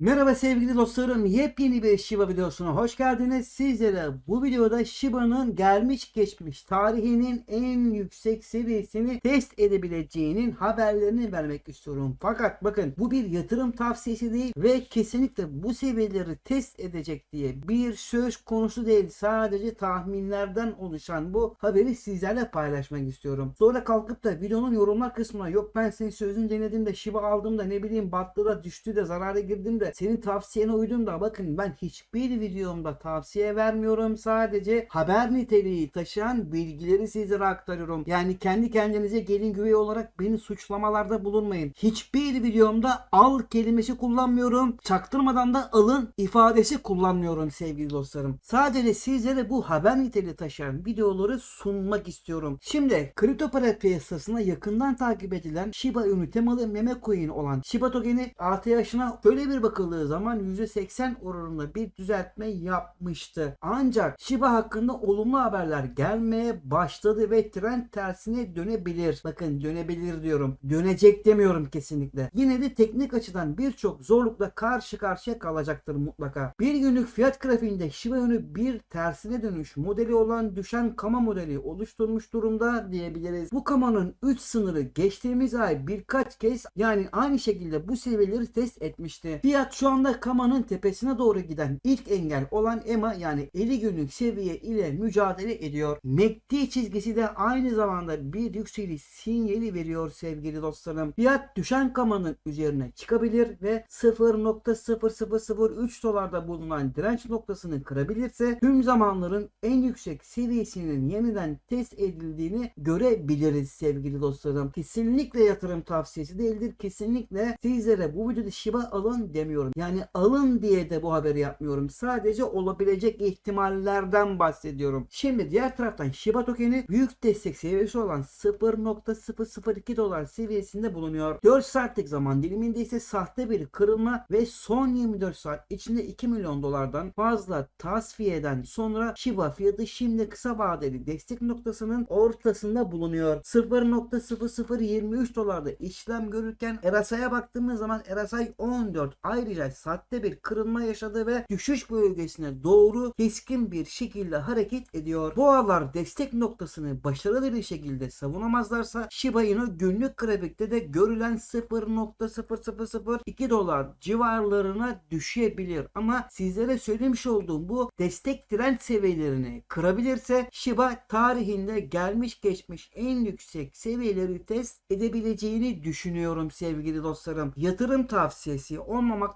Merhaba sevgili dostlarım. Yepyeni bir Shiba videosuna hoş geldiniz. Sizlere bu videoda Shiba'nın gelmiş geçmiş tarihinin en yüksek seviyesini test edebileceğinin haberlerini vermek istiyorum. Fakat bakın bu bir yatırım tavsiyesi değil ve kesinlikle bu seviyeleri test edecek diye bir söz konusu değil. Sadece tahminlerden oluşan bu haberi sizlerle paylaşmak istiyorum. Sonra kalkıp da videonun yorumlar kısmına yok ben senin sözünü denedim de Shiba aldım da ne bileyim battı da düştü de zarara girdim de senin tavsiyene uydum da bakın ben hiçbir videomda tavsiye vermiyorum. Sadece haber niteliği taşıyan bilgileri sizlere aktarıyorum. Yani kendi kendinize gelin güvey olarak beni suçlamalarda bulunmayın. Hiçbir videomda al kelimesi kullanmıyorum. Çaktırmadan da alın ifadesi kullanmıyorum sevgili dostlarım. Sadece sizlere bu haber niteliği taşıyan videoları sunmak istiyorum. Şimdi kripto para piyasasına yakından takip edilen Shiba Inu temalı meme coin olan Shiba Token'i ATH'ına şöyle bir bakıldığı zaman %80 oranında bir düzeltme yapmıştı. Ancak Shiba hakkında olumlu haberler gelmeye başladı ve trend tersine dönebilir. Bakın dönebilir diyorum. Dönecek demiyorum kesinlikle. Yine de teknik açıdan birçok zorlukla karşı karşıya kalacaktır mutlaka. Bir günlük fiyat grafiğinde Shiba Inu bir tersine dönüş modeli olan düşen kama modeli oluşturmuş durumda diyebiliriz. Bu kamanın 3 sınırı geçtiğimiz ay birkaç kez yani aynı şekilde bu seviyeleri test etmişti. Fiyat şu anda kamanın tepesine doğru giden ilk engel olan EMA yani 50 günlük seviye ile mücadele ediyor. MACD çizgisi de aynı zamanda bir yükseliş sinyali veriyor sevgili dostlarım. Fiyat düşen kamanın üzerine çıkabilir ve 0.0003 dolarda bulunan direnç noktasını kırabilirse tüm zamanların en yüksek seviyesinin yeniden test edildiğini görebiliriz sevgili dostlarım. Kesinlikle yatırım tavsiyesi değildir. Kesinlikle sizlere bu videoda Shiba alın demiyorum. Yani alın diye de bu haberi yapmıyorum. Sadece olabilecek ihtimallerden bahsediyorum. Şimdi diğer taraftan Shiba tokeni büyük destek seviyesi olan 0.002 dolar seviyesinde bulunuyor. 4 saatlik zaman diliminde ise sahte bir kırılma ve son 24 saat içinde 2 milyon dolardan fazla tasfiyeden sonra Shiba fiyatı şimdi kısa vadeli destek noktasının ortasında bulunuyor. 0.0023 dolarda işlem görürken RSI'ye baktığımız zaman RSI 14 ayrıca saatte bir kırılma yaşadı ve düşüş bölgesine doğru keskin bir şekilde hareket ediyor. Boğalar destek noktasını başarılı bir şekilde savunamazlarsa Shiba Inu günlük grafikte de görülen 0.0002 dolar civarlarına düşebilir. Ama sizlere söylemiş olduğum bu destek direnç seviyelerini kırabilirse Shiba tarihinde gelmiş geçmiş en yüksek seviyeleri test edebileceğini düşünüyorum sevgili dostlarım. Yatırım tavsiyesi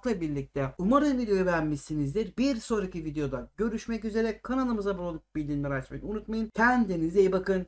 olmamakla birlikte umarım videoyu beğenmişsinizdir. Bir sonraki videoda görüşmek üzere. Kanalımıza abone olup bildirimleri açmayı unutmayın. Kendinize iyi bakın.